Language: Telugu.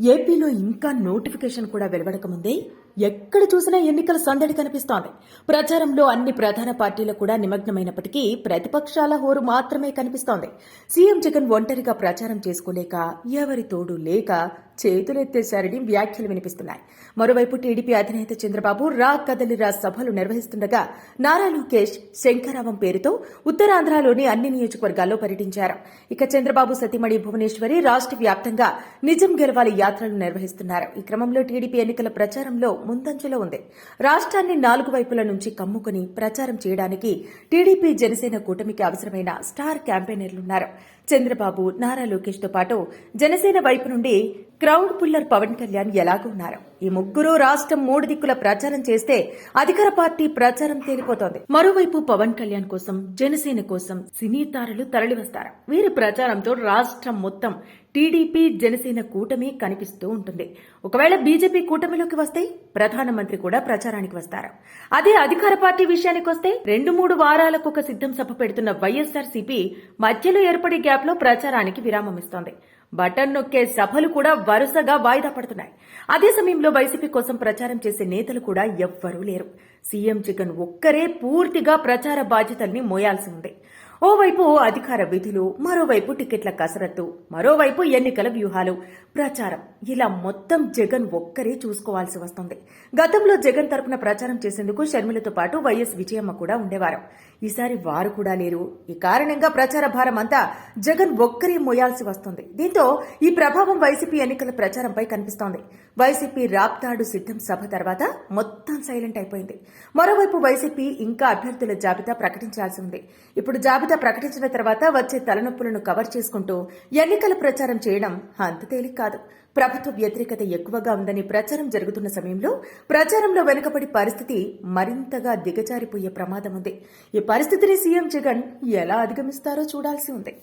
ఏపీలో ఇంకా నోటిఫికేషన్ కూడా వెలువడకముందే ఎక్కడ చూసినా ఎన్నికల సందడి కనిపిస్తోంది. ప్రచారంలో అన్ని ప్రధాన పార్టీలు కూడా నిమగ్నమైనప్పటికీ ప్రతిపక్షాల హోరు మాత్రమే కనిపిస్తోంది. సీఎం జగన్ ఒంటరిగా ప్రచారం చేసుకోలేక ఎవరి తోడు లేక చేతులెత్తేశారని వ్యాఖ్యలు వినిపిస్తున్నాయి. మరోవైపు టీడీపీ అధినేత చంద్రబాబు రా కదలిరా సభలు నిర్వహిస్తుండగా నారా లోకేష్ శంకరావం పేరుతో ఉత్తరాంధ్రలోని అన్ని నియోజకవర్గాల్లో పర్యటించారు. ఇక చంద్రబాబు సతీమణి భువనేశ్వరి రాష్ట్ర వ్యాప్తంగా నిజం గెలవాలి యాత్రలు నిర్వహిస్తున్నారు. ఈ క్రమంలో టీడీపీ ఎన్నికల ప్రచారంలో ముందంజలో ఉంది. రాష్ట్రాన్ని నాలుగు వైపుల నుంచి కమ్ముకుని ప్రచారం చేయడానికి టీడీపీ జనసేన కూటమికి అవసరమైన స్టార్ క్యాంపెయినర్లున్నారు. చంద్రబాబు నారా లోకేష్తో పాటు జనసేన వైపు నుండి క్రౌడ్ పుల్లర్ పవన్ కళ్యాణ్ ఎలాగున్నారు ఈ ముగ్గురు రాష్ట్రం మూడు దిక్కుల ప్రచారం చేస్తే అధికార పార్టీ ప్రచారం తేలిపోతోంది. మరోవైపు పవన్ కళ్యాణ్ కోసం జనసేన కోసం సినీ తారలు తరలివస్తారు. వీరి ప్రచారంతో రాష్ట్రం మొత్తం టీడీపీ జనసేన కూటమి కనిపిస్తూ ఉంటుంది. ఒకవేళ బీజేపీ కూటమిలోకి వస్తే ప్రధానమంత్రి కూడా ప్రచారానికి వస్తారు. అదే అధికార పార్టీ విషయానికి వస్తే రెండు మూడు వారాలకు ఒక సిద్ధం సభ పెడుతున్న వైఎస్ఆర్సీపీ మధ్యలో ఏర్పడే గ్యాప్లో ప్రచారానికి విరామం ఇస్తోంది. బటన్ నొక్కే సభలు కూడా వరుసగా వాయిదా పడుతున్నాయి. అదే సమయంలో వైసీపీ కోసం ప్రచారం చేసే నేతలు కూడా ఎవ్వరూ లేరు. సీఎం జగన్ ఒక్కరే పూర్తిగా ప్రచార బాధ్యతల్ని మోయాల్సి ఉంది. ఓవైపు అధికార విధులు మరోవైపు టికెట్ల కసరత్తు మరోవైపు ఎన్నికల వ్యూహాలు. ప్రచారం. ఇలా మొత్తం జగన్ ఒక్కరే చూసుకోవాల్సి వస్తుంది. గతంలో జగన్ తరపున ప్రచారం చేసేందుకు షర్మిలతో పాటు వైఎస్ విజయమ్మ కూడా ఉండేవారు. ఈసారి వారు కూడా లేరు. ఈ కారణంగా ప్రచార భారం అంతా జగన్ ఒక్కరే మోయాల్సి వస్తుంది. దీంతో ఈ ప్రభావం వైసీపీ ఎన్నికల ప్రచారంపై కనిపిస్తోంది. వైసీపీ రాప్తాడు సిద్ధం సభ తర్వాత మొత్తం సైలెంట్ అయిపోయింది. మరోవైపు వైసీపీ ఇంకా అభ్యర్థుల జాబితా ప్రకటించాల్సి ఉంది. ఇప్పుడు జాబితా జాబితా ప్రకటించిన తర్వాత వచ్చే తలనొప్పులను కవర్ చేసుకుంటూ ఎన్నికల ప్రచారం చేయడం అంత తేలిక కాదు. ప్రభుత్వ వ్యతిరేకత ఎక్కువగా ఉందని ప్రచారం జరుగుతున్న సమయంలో ప్రచారంలో వెనుకబడి పరిస్థితి మరింతగా దిగజారిపోయే ప్రమాదం ఉంది. ఈ పరిస్థితిని సీఎం జగన్ ఎలా అధిగమిస్తారో చూడాల్సి ఉంది.